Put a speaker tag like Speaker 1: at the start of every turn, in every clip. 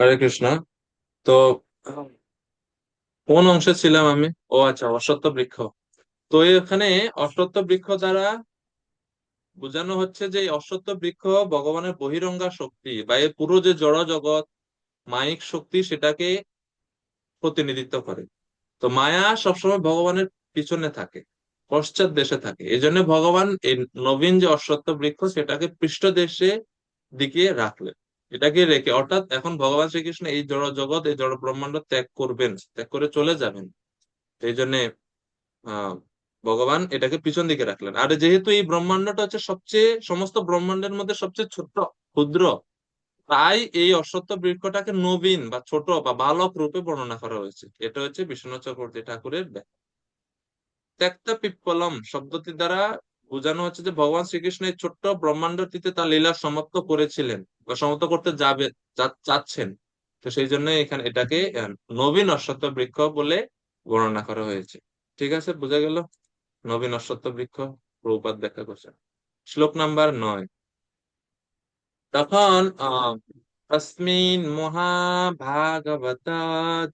Speaker 1: হরে কৃষ্ণ। তো কোন অংশে ছিলাম আমি? ও আচ্ছা অশ্বত্থ বৃক্ষ। তো এখানে অশ্বত্থ বৃক্ষ দ্বারা বোঝানো হচ্ছে যে অশ্বত্থ বৃক্ষ ভগবানের বহিরঙ্গা শক্তি বা এই পুরো যে জড় জগৎ মায়িক শক্তি সেটাকে প্রতিনিধিত্ব করে। তো মায়া সবসময় ভগবানের পিছনে থাকে, পশ্চাৎ দেশে থাকে। এই জন্য ভগবান এই নবীন যে অশ্বত্থ বৃক্ষ সেটাকে পৃষ্ঠ দেশে দিকে রাখলেন। এটাকে রেখে, অর্থাৎ এখন ভগবান শ্রীকৃষ্ণ এই জড় জগৎ এই জড় ব্রহ্মাণ্ড ত্যাগ করবেন, ত্যাগ করে চলে যাবেন। এই জন্য ভগবান এটাকে পিছন দিকে রাখলেন। আর যেহেতু এই ব্রহ্মাণ্ডটা হচ্ছে সবচেয়ে, সমস্ত ব্রহ্মাণ্ডের মধ্যে সবচেয়ে ছোট ক্ষুদ্র, তাই এই অশ্বত্থ বৃক্ষটাকে নবীন বা ছোট বা বালক রূপে বর্ণনা করা হয়েছে। এটা হচ্ছে বিশ্বনাথ চক্রবর্তী ঠাকুরের ব্যাখ্যা। ত্যক্তা পিপ্পলম শব্দটি দ্বারা বোঝানো হচ্ছে যে ভগবান শ্রীকৃষ্ণ এই ছোট্ট ব্রহ্মাণ্ডটিতে তার লীলা সমাপ্ত করেছিলেন বা সমাপ্ত করতে যাবে চাচ্ছেন। তো সেই জন্য এখানে এটাকে নবীন অশ্বত্থ বৃক্ষ বলে বর্ণনা করা হয়েছে। ঠিক আছে, বোঝা গেল? নবীন অশ্বত্থ বৃক্ষ প্রভুপাত ব্যাখ্যা করছেন। শ্লোক নাম্বার নয়। তখন अस्मिन् महाभागवत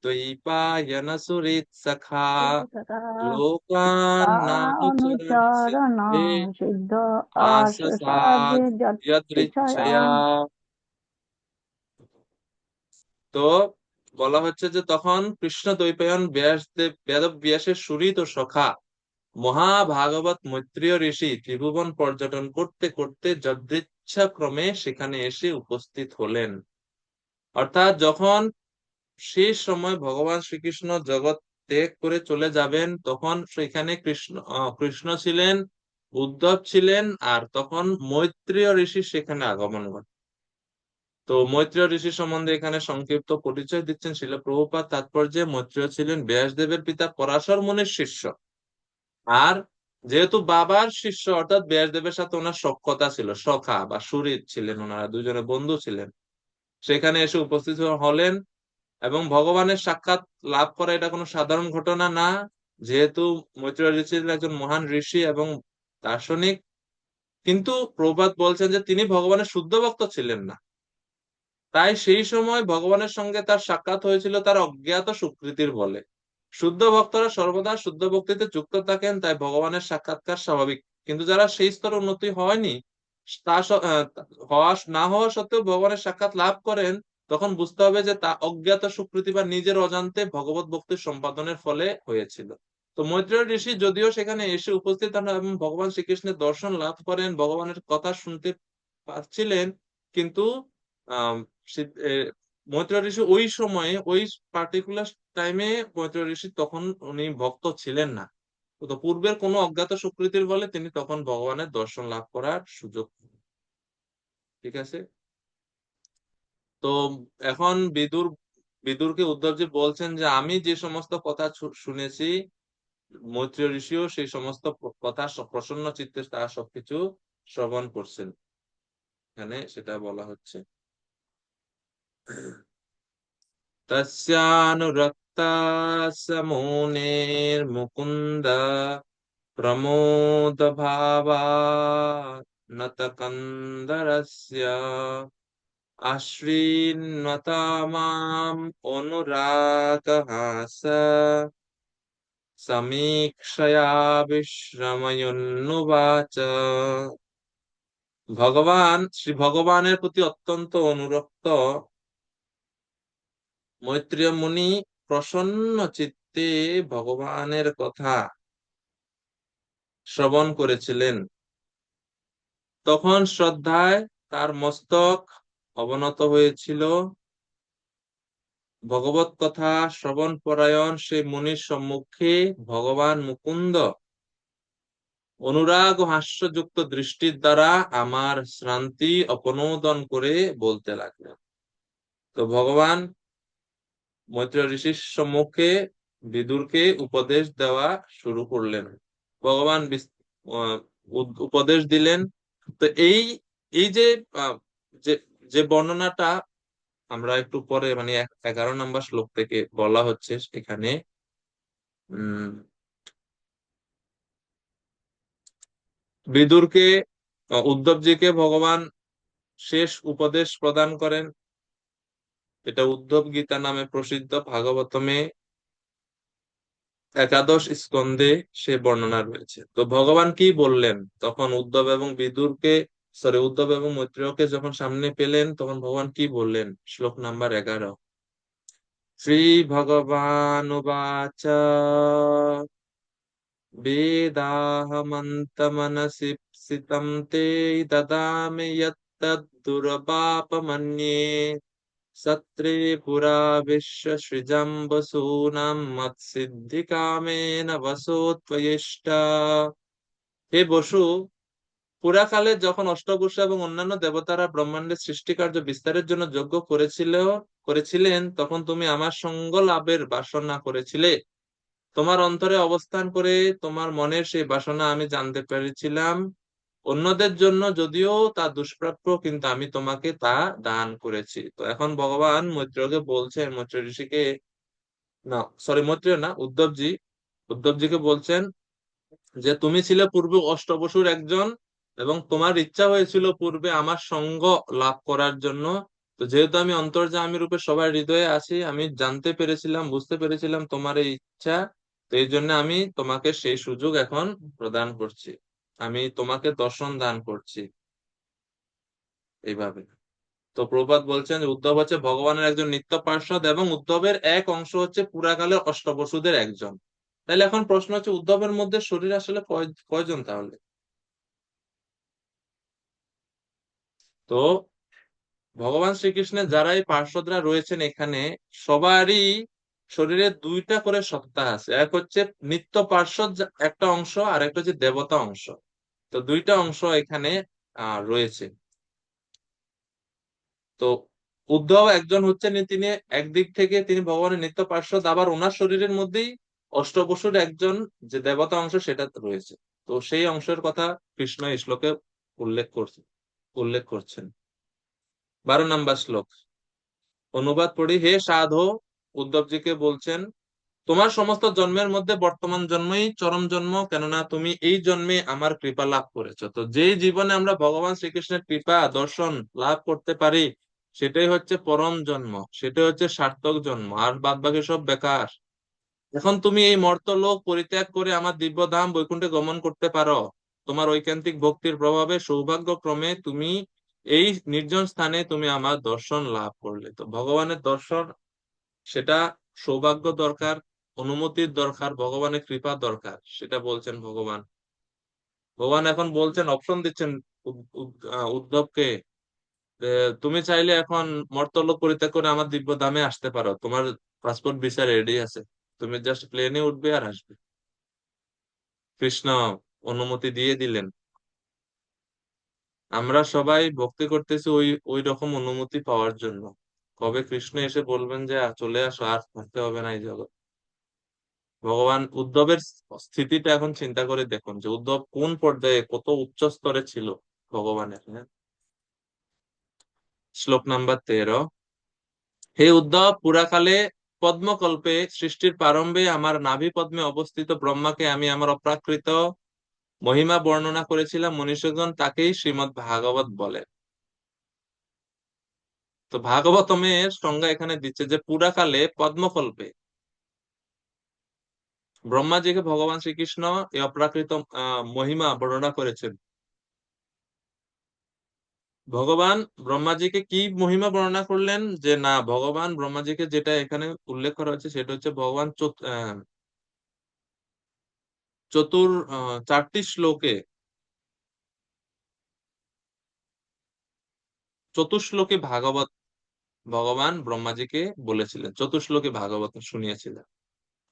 Speaker 2: द्वैपायनसुहृत् सखा
Speaker 1: लोकान्नानुचरणया তো বলা হচ্ছে যে তখন কৃষ্ণ দৈপায়ন ব্যাসদেব বেদব ব্যাসের সুরিত ও সখা মহাভাগবত মৈত্রীয় ঋষি ত্রিভুবন পর্যটন করতে করতে যদৃত ক্রমে সেখানে এসে উপস্থিত হলেন। অর্থাৎ যখন সেই সময় ভগবান শ্রীকৃষ্ণ জগৎ ত্যাগ করে চলে যাবেন, তখন সেখানে কৃষ্ণ কৃষ্ণ ছিলেন, উদ্ধব ছিলেন, আর তখন মৈত্রীয় ঋষি সেখানে আগমন ঘটে। তো মৈত্রীয় ঋষি সম্বন্ধে এখানে সংক্ষিপ্ত পরিচয় দিচ্ছেন শিল প্রভুপাত তাৎপর্যে মৈত্রীয় ছিলেন ব্যাসদেবের পিতা পরাশর মুনির শিষ্য। আর যেহেতু বাবার শিষ্য অর্থাৎ ব্যাসদেবের সাথে ওনার সক্ষতা ছিল, সখা বা সুরিত ছিলেন ওনারা, দুজনে বন্ধু ছিলেন। সেখানে এসে উপস্থিত হলেন এবং ভগবানের সাক্ষাৎ লাভ করা এটা কোনো সাধারণ ঘটনা না। যেহেতু মৈত্র ঋষি ছিলেন একজন মহান ঋষি এবং দার্শনিক, কিন্তু প্রভাত বলছেন যে তিনি ভগবানের শুদ্ধ ভক্ত ছিলেন না। তাই সেই সময় ভগবানের সঙ্গে তার সাক্ষাৎ হয়েছিল তার অজ্ঞাত সুকৃতির বলে। শুদ্ধ ভক্তরা সর্বদা শুদ্ধ ভক্তিতে যুক্ত থাকেন, তাই ভগবানের সাক্ষাৎকার স্বাভাবিক। কিন্তু যারা সেই স্তর উন্নতি হয়নি, তা হওয়া না হওয়া সত্ত্বেও ভগবানের সাক্ষাৎ লাভ করেন, তখন বুঝতে হবে যে তা অজ্ঞাত সুকৃতি বা নিজের অজান্তে ভগবত ভক্তির সম্পাদনের ফলে হয়েছিল। তো মৈত্রেয় ঋষি যদিও সেখানে এসে উপস্থিত হন এবং ভগবান শ্রীকৃষ্ণের দর্শন লাভ করেন, ভগবানের কথা শুনতে পারছিলেন কিন্তু মৈত্র ঋষি ওই সময়ে, ওই পার্টিকুলার টাইমে মৈত্র ঋষি তখন উনি ভক্ত ছিলেন না। তো পূর্বের কোনো অজ্ঞাত সুকৃতির বলে তিনি তখন ভগবানের দর্শন লাভ করার সুযোগ ঠিক আছে? তো এখন বিদুর, বিদুরকে উদ্ধবজি বলছেন যে, আমি যে সমস্ত কথা শুনেছি মৈত্রী ঋষিও সেই সমস্ত কথা প্রসন্ন চিত্তে তারা সবকিছু শ্রবণ করছেন। এখানে সেটা বলা হচ্ছে। তস্যানুরক্তা মুকুন্দ প্রমোদ ভাবা নতকন্দরস্য আশ্রীন্নতামাম অনুরাগহাস সমীক্ষয়া বিশ্রময়ুন্নুবাচ ভগবান শ্রী ভগবানের প্রতি অত্যন্ত অনুরক্ত মৈত্রীয় মুনি প্রসন্ন চিত্তে ভগবানের কথা শ্রবণ করেছিলেন। তখন শ্রদ্ধায় তার মস্তক অবনত হয়েছিল। ভগবত কথা শ্রবণ পরায়ণ সেই মুনির সম্মুখে ভগবান মুকুন্দ অনুরাগ ও হাস্যযুক্ত দৃষ্টির দ্বারা আমার শ্রান্তি অপনোদন করে বলতে লাগলেন। তো ভগবান মৈত্র ঋষির সম্মুখে বিদুরকে উপদেশ দেওয়া শুরু করলেন। ভগবান উপদেশ দিলেন। তো এই এই যে যে বর্ণনাটা আমরা একটু পরে মানে এগারো নম্বর শ্লোক থেকে বলা হচ্ছে এখানে বিদুরকে উদ্ধবজিকে ভগবান শেষ উপদেশ প্রদান করেন। এটা উদ্ধব গীতা নামে প্রসিদ্ধ। ভাগবতমে একাদশ স্কন্ধে সে বর্ণনা রয়েছে। তো ভগবান কি বললেন? তখন উদ্ধব এবং বিদুরকে সরি উদ্ধব এবং মৈত্রেয়কে যখন সামনে পেলেন, তখন ভগবান কি বললেন? শ্লোক নাম্বার এগারো। শ্রী ভগবান বেদাহমন্তমনসিপ্সিতম তে দদামি যত্তদ্দুর্বাপমন্যে পুরা বিশ্বসৃজম বসূনাম মৎসিদ্ধিকামেন বসোত্বয়িষ্টা হে বসু, পুরাকালে যখন অষ্টবসু এবং অন্যান্য দেবতারা ব্রহ্মাণ্ডের সৃষ্টিকার্য বিস্তারের জন্য যজ্ঞ করেছিল, করেছিলেন, তখন তুমি আমার সঙ্গ লাভের বাসনা করেছিলে। তোমার অন্তরে অবস্থান করে তোমার মনের সেই বাসনা আমি জানতে পেরেছিলাম। অন্যদের জন্য যদিও তা দুষ্প্রাপ্য, কিন্তু আমি তোমাকে তা দান করেছি। তো এখন ভগবান মৈত্রকে বলছেন মৈত্র ঋষিকে, না সরি মৈত্রেয় না, উদ্ধবজি, উদ্ধবজিকে বলছেন যে, তুমি ছিলে পূর্বে অষ্টবসুর একজন এবং তোমার ইচ্ছা হয়েছিল পূর্বে আমার সঙ্গ লাভ করার জন্য। তো যেহেতু আমি অন্তর্যামী রূপে সবার হৃদয়ে আছি, আমি জানতে পেরেছিলাম, বুঝতে পেরেছিলাম তোমার এই ইচ্ছা। তো এই জন্য আমি তোমাকে সেই সুযোগ এখন প্রদান করছি। আমি তোমাকে দর্শন দান করছি। এইভাবে। তো প্রভাত বলছেন উদ্ধব হচ্ছে ভগবানের একজন নিত্য পার্ষদ এবং উদ্ধবের এক অংশ হচ্ছে পুরাকালের অষ্টবসুদের একজন। তাহলে এখন প্রশ্ন হচ্ছে উদ্ধবের মধ্যে শরীর আসলে কয়- কয়জন তাহলে? তো ভগবান শ্রীকৃষ্ণের যারাই এই পার্শ্বদরা রয়েছেন এখানে, সবারই শরীরে দুইটা করে সত্তা আছে। এক হচ্ছে নিত্য পার্শ্বদ, একটা অংশ, আর একটা হচ্ছে দেবতা অংশ। তো দুইটা অংশ এখানে রয়েছে। তো উদ্ধব একজন হচ্ছেন তিনি একদিক থেকে তিনি ভগবানের নিত্য পার্শ্বদ, আবার ওনার শরীরের মধ্যেই অষ্টবসুর একজন যে দেবতা অংশ সেটা রয়েছে। তো সেই অংশের কথা কৃষ্ণ এই শ্লোকে উল্লেখ করছে উল্লেখ করছেন। বারো নম্বর শ্লোক। অনুবাদ পড়ি, হে সাধু, উদ্ধবজিকে বলছেন তোমার সমস্ত জন্মের মধ্যে বর্তমান জন্মই চরম জন্ম, কেননা তুমি এই জন্মে আমার কৃপা লাভ করেছ। তো যেই জীবনে আমরা ভগবান শ্রীকৃষ্ণের কৃপা, দর্শন লাভ করতে পারি, সেটাই হচ্ছে পরম জন্ম, সেটাই হচ্ছে সার্থক জন্ম, আর বাদ বাকি সব বেকার। এখন তুমি এই মর্তলোক পরিত্যাগ করে আমার দিব্য ধাম বৈকুণ্ঠে গমন করতে পারো। তোমার ঐকান্তিক ভক্তির প্রভাবে সৌভাগ্যক্রমে তুমি এই নির্জন স্থানে তুমি আমার দর্শন লাভ করলে। তো ভগবানের দর্শন, সেটা সৌভাগ্য দরকার অনুমতির দরকার, ভগবানের কৃপা দরকার, সেটা বলছেন ভগবান। ভগবান এখন বলছেন অপশন দিচ্ছেন উদ্ধবকে তুমি চাইলে এখন মর্তলোক পরিত্যাগ করে আমার দিব্য দামে আসতে পারো। তোমার পাসপোর্ট ভিসা রেডি আছে। তুমি জাস্ট প্লেনে উঠবে আর আসবে। কৃষ্ণ অনুমতি দিয়ে দিলেন। আমরা সবাই ভক্তি করতেছি ওই ওই রকম অনুমতি পাওয়ার জন্য। কবে কৃষ্ণ এসে বলবেন যে চলে আসো, আর থাকতে হবে না এই জগৎ। ভগবান উদ্ধবের স্থিতিটা এখন চিন্তা করে দেখুন যে উদ্ধব কোন পর্যায়ে কত উচ্চ স্তরে ছিল ভগবানের হ্যাঁ? শ্লোক নাম্বার তেরো। হে উদ্ধব, পুরাকালে পদ্মকল্পে সৃষ্টির প্রারম্ভে আমার নাভি পদ্মে অবস্থিত ব্রহ্মাকে আমি আমার অপ্রাকৃত মহিমা বর্ণনা করেছিলাম, মনীষগণ তাকেই শ্রীমৎ ভাগবত বলে। তো ভাগবতমের সংজ্ঞা এখানে দিচ্ছে যে পুরাকালে পদ্মকল্পে ব্রহ্মাজিকে ভগবান শ্রীকৃষ্ণ এই অপ্রাকৃত মহিমা বর্ণনা করেছেন। ভগবান ব্রহ্মাজিকে কি মহিমা বর্ণনা করলেন? যে না, ভগবান ব্রহ্মাজিকে যেটা এখানে উল্লেখ করা হচ্ছে সেটা হচ্ছে ভগবান চতুর চারটি শ্লোকে চতুশ্লোকে ভাগবত ভগবান ব্রহ্মাজিকে বলেছিলেন চতুশ্লোকে ভাগবত শুনিয়েছিলেন।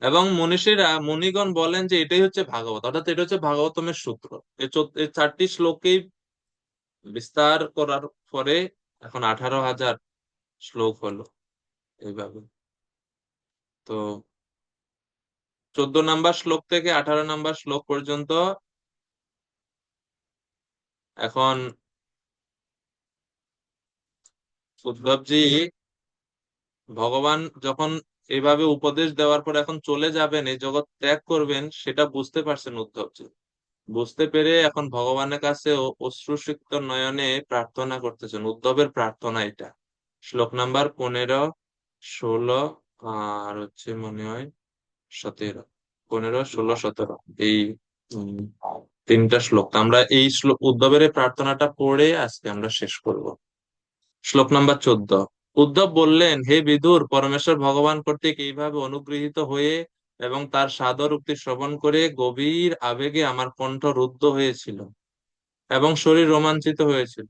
Speaker 1: এবং মনীষীরা, মুনিগণ বলেন যে এটাই হচ্ছে ভাগবত, অর্থাৎ এটা হচ্ছে ভাগবতমের সূত্র। এই চারটি শ্লোকেই বিস্তার করার পরে এখন আঠারো হাজার শ্লোক হলো এইভাবে। তো চোদ্দ নাম্বার শ্লোক থেকে আঠারো নাম্বার শ্লোক পর্যন্ত এখন উদ্ধবজি, ভগবান যখন এভাবে উপদেশ দেওয়ার পর এখন চলে যাবেন, এই জগৎ ত্যাগ করবেন, সেটা বুঝতে পারছেন উদ্ধবজি। বুঝতে পেরে এখন ভগবানের কাছে অশ্রুসিক্ত নয়নে প্রার্থনা করতেছেন। উদ্ধবের প্রার্থনা এটা। শ্লোক নাম্বার পনেরো, ষোলো আর হচ্ছে মনে হয় সতেরো। পনেরো, ষোলো, সতেরো। এই তিনটা শ্লোক। আমরা এই শ্লোক উদ্ধবের প্রার্থনাটা পড়ে আজকে আমরা শেষ করব। শ্লোক নাম্বার চোদ্দ। উদ্ধব বললেন, হে বিদুর, পরমেশ্বর ভগবান কর্তৃক এইভাবে অনুগৃহীত হয়ে এবং তার সাদর উক্তি শ্রবণ করে গভীর আবেগে আমার কণ্ঠ রুদ্ধ হয়েছিল এবং শরীর রোমাঞ্চিত হয়েছিল।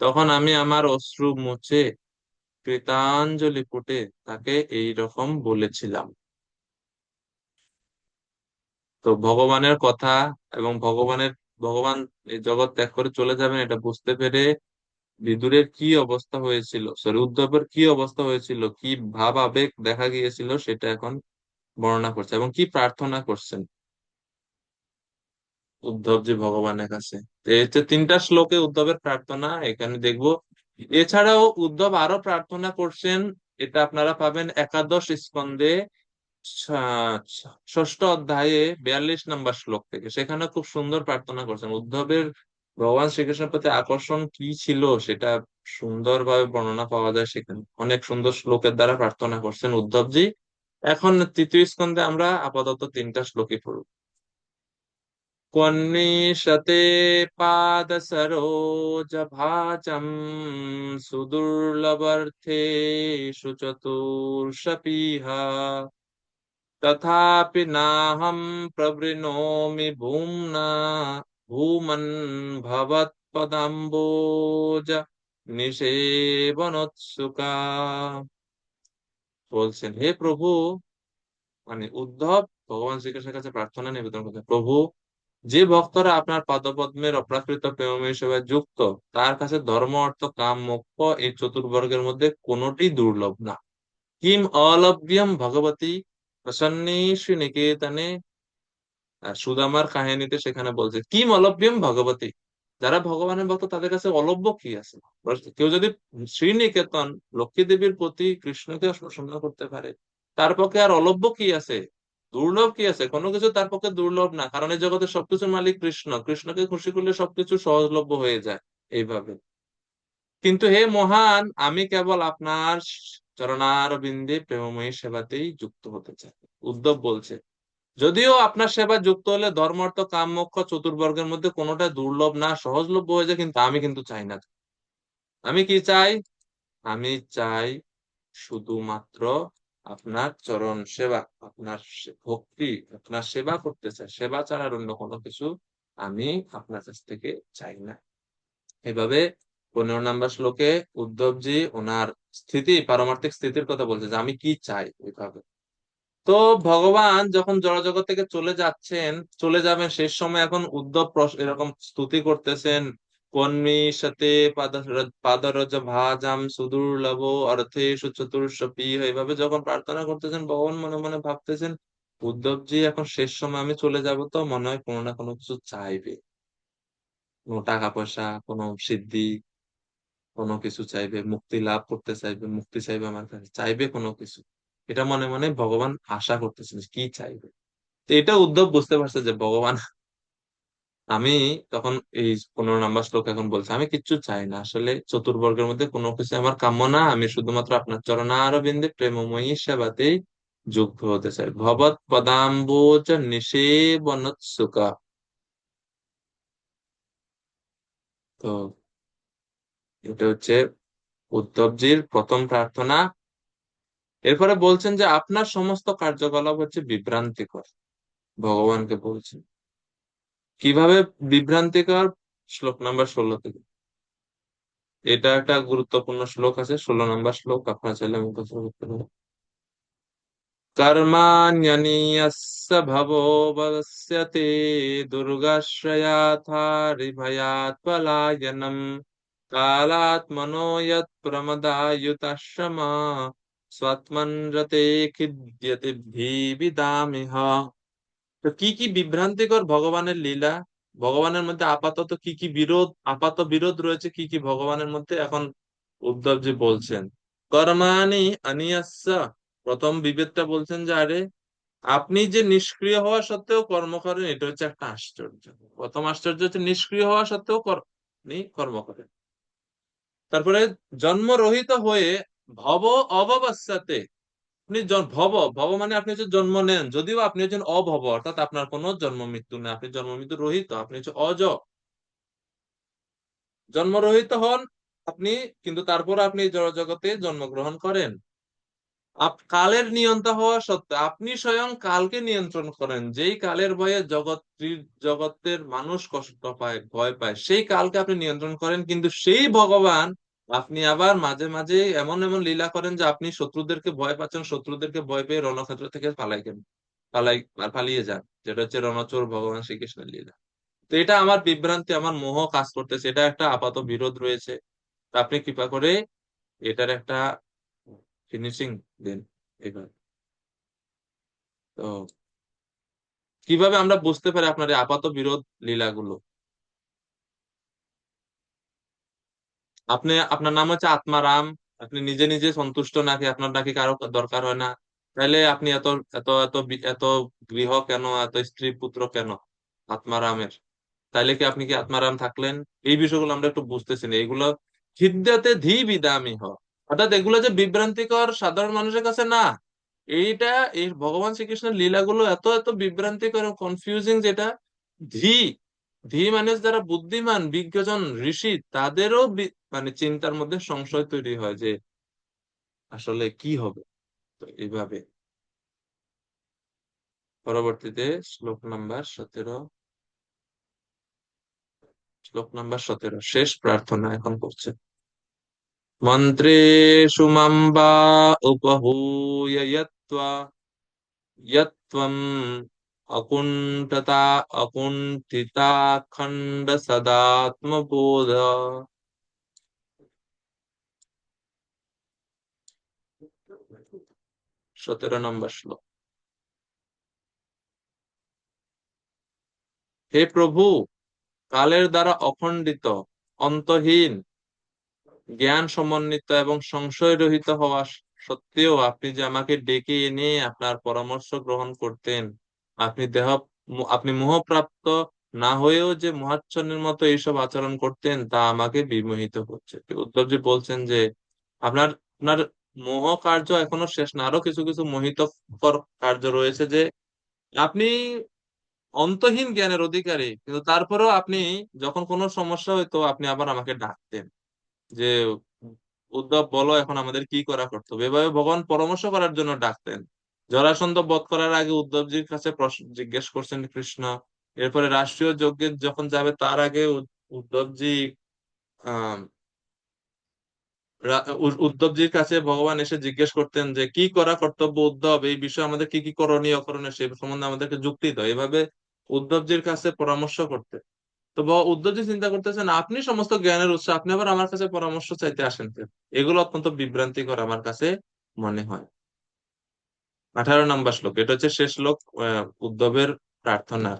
Speaker 1: তখন আমি আমার অশ্রু মুছে কৃতাঞ্জলি ফুটে তাকে এই রকম বলেছিলাম। তো ভগবানের কথা এবং ভগবানের, ভগবান এই জগৎ ত্যাগ করে চলে যাবেন এটা বুঝতে পেরে বিদুরের কি অবস্থা হয়েছিল? সরি উদ্ধবের কি অবস্থা হয়েছিল? কি ভাব আবেগ দেখা গিয়েছিল সেটা এখন বর্ণনা করছে এবং কি প্রার্থনা করছেন? উদ্ধব উদ্ধবজি ভগবানের কাছে। তিনটা শ্লোকে উদ্ধবের প্রার্থনা, এখানে দেখব। এছাড়াও উদ্ধব আরও প্রার্থনা করছেন, এটা আপনারা পাবেন একাদশ ছা- ষষ্ঠ অধ্যায়ে বিয়াল্লিশ নম্বর শ্লোক থেকে। সেখানে খুব সুন্দর প্রার্থনা করছেন। উদ্ধবের ভগবান শ্রীকৃষ্ণের প্রতি আকর্ষণ কি ছিল সেটা সুন্দরভাবে বর্ণনা পাওয়া যায় সেখানে। অনেক সুন্দর শ্লোকের দ্বারা প্রার্থনা করছেন উদ্ধবজি। এখন তৃতীয় স্কন্ধে আমরা আপাতত তিনটা শ্লোকে পড়ব। কন্নিশতে পাদ সরোজ ভাচম সুদুর্লবর্থে সুচতুর্ষপিহা তথাপি নাহম প্রবৃণোমি ভুমনা ভূমন ভবৎপদাম্বোজ নিষেবনোৎসুকা বলছেন, হে প্রভু মানে উদ্ধব, ভগবান শ্রীকৃষ্ণের কাছে প্রার্থনা, নিবেদন করছে প্রভু, যে ভক্তরা আপনার পদপদ্মের অপ্রাকৃত প্রেম হিসেবে যুক্ত, তার কাছে ধর্ম, অর্থ, কাম মুক্ত এই চতুর্বর্গের মধ্যে কোনটি দুর্লভ না। কিম অলভ্যম ভগবতী প্রসন্নেশু নিকেতনে সুদামার কাহিনীতে সেখানে বলছে কিম অলভ্যম ভগবতী? যারা ভগবানের ভক্ত, তাদের কাছে অলভ্য কি আছে? কেউ যদি শ্রীনিকেতন লক্ষ্মী দেবীর প্রতি কৃষ্ণকে প্রসন্ন করতে পারে, তার পক্ষে আর অলভ্য কি আছে? দুর্লভ কি আছে? কোনো কিছু তার পক্ষে দুর্লভ না, কারণ এই জগতে সবকিছুর মালিক কৃষ্ণ। কৃষ্ণকে খুশি করলে সবকিছু সহজলভ্য হয়ে যায় এইভাবে। কিন্তু হে মহান, আমি কেবল আপনার চরণারবিন্দে প্রেমময়ী সেবাতেই যুক্ত হতে চাই। উদ্ধব বলছে যদিও আপনার সেবা যুক্ত হলে ধর্ম, অর্থ, কাম, মোক্ষ, চতুর্বর্গের মধ্যে কোনোটা দুর্লভ না, সহজলভ্য হয়ে যায়, কিন্তু আমি কিন্তু চাই না। আমি কি চাই? আমি চাই শুধুমাত্র আপনার চরণ সেবা, আপনার ভক্তি, আপনার সেবা করতে চাই। সেবা ছাড়ার অন্য কোনো কিছু আমি আপনার কাছ থেকে চাই না। এভাবে পনেরো নম্বর শ্লোকে উদ্ধবজি ওনার স্থিতি, পারমার্থিক স্থিতির কথা বলছে যে আমি কি চাই ওইভাবে তো ভগবান যখন জড়জগৎ থেকে চলে যাচ্ছেন, চলে যাবেন শেষ সময় এখন উদ্ধব এরকম স্তুতি করতেছেন। কন্মি সাথে পাদরজ ভাজাম সুদুর্লভ অর্থেষু চতুর্ষপি এইভাবে যখন প্রার্থনা করতেছেন, ভগবান মনে মনে ভাবতেছেন, উদ্ধবজি এখন শেষ সময় আমি চলে যাব তো মনে হয় কোনো না কোনো কিছু চাইবে। কোনো টাকা পয়সা, কোনো সিদ্ধি, কোনো কিছু চাইবে, মুক্তি লাভ করতে চাইবে, মুক্তি চাইবে আমার কাছে, চাইবে কোনো কিছু। এটা মনে মনে ভগবান আশা করতেছেন কি চাইবে? তো এটা উদ্ধব বুঝতে পারছে যে ভগবান, আমি তখন এই পনেরো নাম্বার শ্লোক এখন বলছে, আমি কিচ্ছু চাই না। আসলে চতুর্বর্গের মধ্যে কোনো কিছু আমার কাম্য না। আমি শুধুমাত্র আপনার চরণারবিন্দে প্রেমময়ী সেবাতেই যুক্ত হতে চাই। ভবৎ পদাম্বোজ নিষেবনোৎসুকা। তো এটা হচ্ছে উদ্ধবজির প্রথম প্রার্থনা। এরপরে বলছেন যে আপনার সমস্ত কার্যকলাপ হচ্ছে বিভ্রান্তিকর। ভগবানকে বলছেন। কীভাবে বিভ্রান্তিকর? শ্লোক নাম্বার ষোলো থেকে। এটা একটা গুরুত্বপূর্ণ শ্লোক আছে, ষোলো নাম্বার শ্লোক, আপনার চাইলে মুখস্থ করতে পারেন কর্মাণ্যনীয়স্য ভবো ভবস্যতে দুর্গাশ্রয়াথারিভয়াৎ পলায়নম কালাত্মনো প্রমদায়ুতাশ্রমা স্বাত্মন রতে খিদ্যতে ভিবিদামিহ তো কি কি বিভ্রান্তিকর ভগবানের লীলা? ভগবানের মধ্যে আপাতত কি কি বিরোধ, আপাত বিরোধ রয়েছে, কি কি ভগবানের মধ্যে? এখন উদ্ধবজি বলছেন, কর্মাণি আনিয়াস্য প্রথম বিভেদটা বলছেন যে, আরে, আপনি যে নিষ্ক্রিয় হওয়া সত্ত্বেও কর্ম করেন, এটা হচ্ছে একটা আশ্চর্য। প্রথম আশ্চর্য হচ্ছে, নিষ্ক্রিয় হওয়া সত্ত্বেও কর- কর্ম করেন। তারপরে, জন্মরহিত হয়ে ভব অবস্যাতে আপনি ভব ভব মানে আপনি হচ্ছে জন্ম নেন। যদিও আপনি হচ্ছেন অভব, অর্থাৎ আপনার কোনো জন্ম মৃত্যু নেই। আপনি জন্ম মৃত্যু রহিত, আপনি হচ্ছে অজ। জন্মরহিত হন আপনি, কিন্তু তারপর আপনি এই জড় জগতে জন্মগ্রহণ করেন। কালের নিয়ন্তা হওয়া সত্ত্বে আপনি স্বয়ং কালকে নিয়ন্ত্রণ করেন। যেই কালের ভয়ে জগৎ জগতের মানুষ কষ্ট পায়, ভয় পায়, সেই কালকে আপনি নিয়ন্ত্রণ করেন। কিন্তু সেই ভগবান আপনি আবার মাঝে মাঝে এমন এমন লীলা করেন যে আপনি শত্রুদেরকে ভয় পাচ্ছেন, শত্রুদেরকে ভয় পেয়ে রণক্ষেত্র থেকে পালাই কেন পালাই পালিয়ে যান, যেটা হচ্ছে রণচোর, ভগবান শ্রীকৃষ্ণের লীলা। তো এটা আমার বিভ্রান্তি, আমার মোহ কাজ করতেছে, এটা একটা আপাত বিরোধ রয়েছে। আপনি কৃপা করে এটার একটা ফিনিশিং দেন এবার। তো কীভাবে আমরা বুঝতে পারি আপনার আপাত বিরোধ লীলাগুলো? আপনি, আপনার নাম হচ্ছে আত্মারাম আপনি নিজে নিজে সন্তুষ্ট নাকি আপনার নাকি কারও দরকার হয় না? তাহলে আপনি এত এত এত এত গৃহ কেন? এত স্ত্রী পুত্র কেন আত্মারামের তাইলে কি আপনি কি আত্মারাম থাকলেন? এই বিষয়গুলো আমরা একটু বুঝতেছি না। এগুলো খিদ্দাতে ধী বিদামি হ। অর্থাৎ এগুলো যে বিভ্রান্তিকর সাধারণ মানুষের কাছে না, এইটা, এই ভগবান শ্রীকৃষ্ণের লীলাগুলো এত এত বিভ্রান্তিকর কনফিউজিং যেটা, ধী ভি মানুষ যারা বুদ্ধিমান, বিজ্ঞজন, ঋষি, তাদেরও মানে চিন্তার মধ্যে সংশয় তৈরি হয় যে আসলে কি হবে। তো এইভাবে। পরবর্তীতে শ্লোক নাম্বার সতেরো। শ্লোক নাম্বার সতেরো, শেষ প্রার্থনা এখন করছে। মন্ত্রে সুমাম্বা উপহূয় अकुण्ठता अकुण्ठिताखण्ड सदात्मबोध সতেরো নম্বর শ্লোক হে প্রভু কালের দ্বারা অখণ্ডিত অন্তহীন জ্ঞান সমন্বিত এবং সংশয় রহিত হওয়া সত্ত্বেও আপনি যে আমাকে ডেকে এনে আপনার পরামর্শ গ্রহণ করতেন আপনি দেহ আপনি মোহপ্রাপ্ত না হয়েও যে মোহাচ্ছন্নের মতো এইসব আচরণ করতেন তা আমাকে বিমোহিত করছে। উদ্ধবজি বলছেন যে, আপনার আপনার মোহ কার্য এখনও শেষ না। আরও কিছু কিছু মোহিতকর কার্য রয়েছে যে, আপনি অন্তহীন জ্ঞানের অধিকারী, কিন্তু তারপরেও আপনি যখন কোনো সমস্যা হইতো আপনি আবার আমাকে ডাকতেন যে উদ্ধব বলো এখন আমাদের কি করা কর্তব্য। এভাবে ভগবান পরামর্শ করার জন্য ডাকতেন। জরাসন্ধ বধ করার আগে উদ্ধবজির কাছে প্রশ্ন জিজ্ঞেস করছেন কৃষ্ণ। এরপরে রাষ্ট্রীয় যজ্ঞে যখন যাবে, তার আগে উদ- উদ্ধবজি, আহ উদ্ধবজির কাছে ভগবান এসে জিজ্ঞেস করতেন যে, কি করা কর্তব্য উদ্ধব? এই বিষয়ে আমাদের কি কি করণীয়, অকরণীয়, সে সম্বন্ধে আমাদেরকে যুক্তি দাও। এভাবে উদ্ধবজির কাছে পরামর্শ করতে তো উদ্ধবজি চিন্তা করতেছেন, আপনি সমস্ত জ্ঞানের উৎস, আপনি আবার আমার কাছে পরামর্শ চাইতে আসেন এগুলো অত্যন্ত বিভ্রান্তিকর আমার কাছে মনে হয়। আঠারো নম্বর শ্লোক। এটা হচ্ছে শেষ শ্লোক উদ্ধবের প্রার্থনা।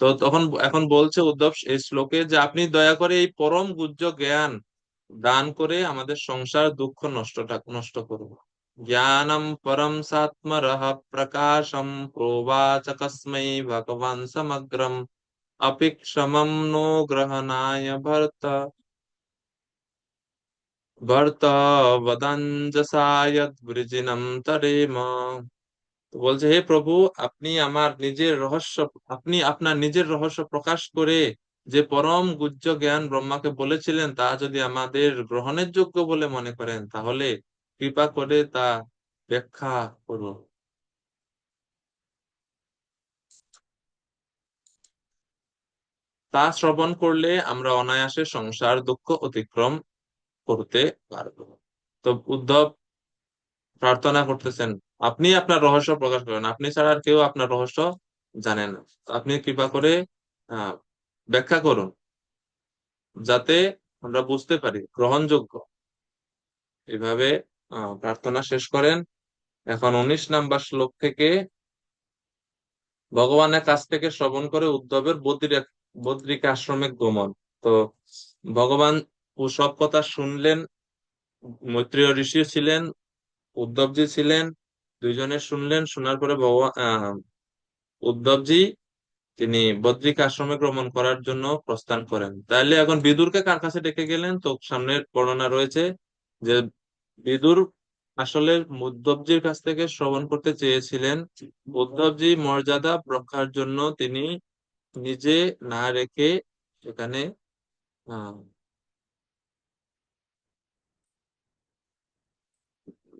Speaker 1: তো তখন, এখন বলছে উদ্ধব এই শ্লোকে যে আপনি দয়া করে এই পরম গুজ্জ জ্ঞান দান করে আমাদের সংসার দুঃখ নষ্টটা, নষ্ট করব জ্ঞানম পরম সাত্মরহ প্রকাশম প্রবাচ ভগবান সমগ্রম। অপিক্ষমম নো গ্রহণায় ভর্তা। বলছে হে প্রভু আপনি আমার নিজের রহস্য আপনি আপনার নিজের রহস্য প্রকাশ করে যে পরম গুজ্জ জ্ঞান ব্রহ্মাকে বলেছিলেন তা যদি আমাদের গ্রহণের যোগ্য বলে মনে করেন তাহলে কৃপা করে তা ব্যাখ্যা করুন তা শ্রবণ করলে আমরা অনায়াসে সংসার, দুঃখ অতিক্রম করতে পারব। তো উদ্ধব প্রার্থনা করতেছেন, আপনি আপনার রহস্য প্রকাশ করেন, আপনি ছাড়া আর কেউ আপনার রহস্য জানে না। আপনি কৃপা করে ব্যাখ্যা করুন, যাতে আমরা বুঝতে পারি, গ্রহণযোগ্য। এভাবে প্রার্থনা শেষ করেন। এখন উনিশ নাম্বার শ্লোক থেকে ভগবানের কাছ থেকে শ্রবণ করে উদ্ধবের বদ্রিক আশ্রমে গমন। তো ভগবান ও সব কথা শুনলেন মৈত্রেয় ঋষি ছিলেন উদ্ধবজি ছিলেন দুইজনে শুনলেন শোনার পরে ভগবান উদ্ধবজি তিনি বদ্রিক আশ্রমে ভ্রমণ করার জন্য প্রস্থান করেন। তাহলে এখন বিদুরকে কার কাছে ডেকে গেলেন? তো সামনের বর্ণনা রয়েছে যে বিদুর আসলে উদ্ধবজির কাছ থেকে শ্রবণ করতে চেয়েছিলেন। উদ্ধবজি মর্যাদা রক্ষার জন্য তিনি নিজে না রেখে এখানে আহ,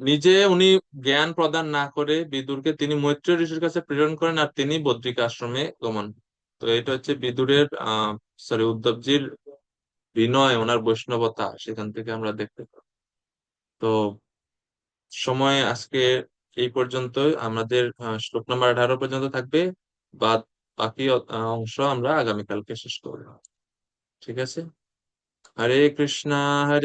Speaker 1: নিজে উনি জ্ঞান প্রদান না করে বিদুরকে তিনি মৈত্র ঋষির কাছে প্রেরণ করেন আর তিনি বদ্রিক আশ্রমে গমন। তো এটা হচ্ছে বিদুরের আহ সরি উদ্ধবজির বিনয়, ওনার বৈষ্ণবতা, সেখান থেকে আমরা দেখতে পাই। তো সময় আজকে এই পর্যন্তই। আমাদের শ্লোক নাম্বার আঠারো পর্যন্ত থাকবে। বাদ বাকি অংশ আমরা আগামীকালকে শেষ করব। ঠিক আছে? হরে কৃষ্ণা, হরে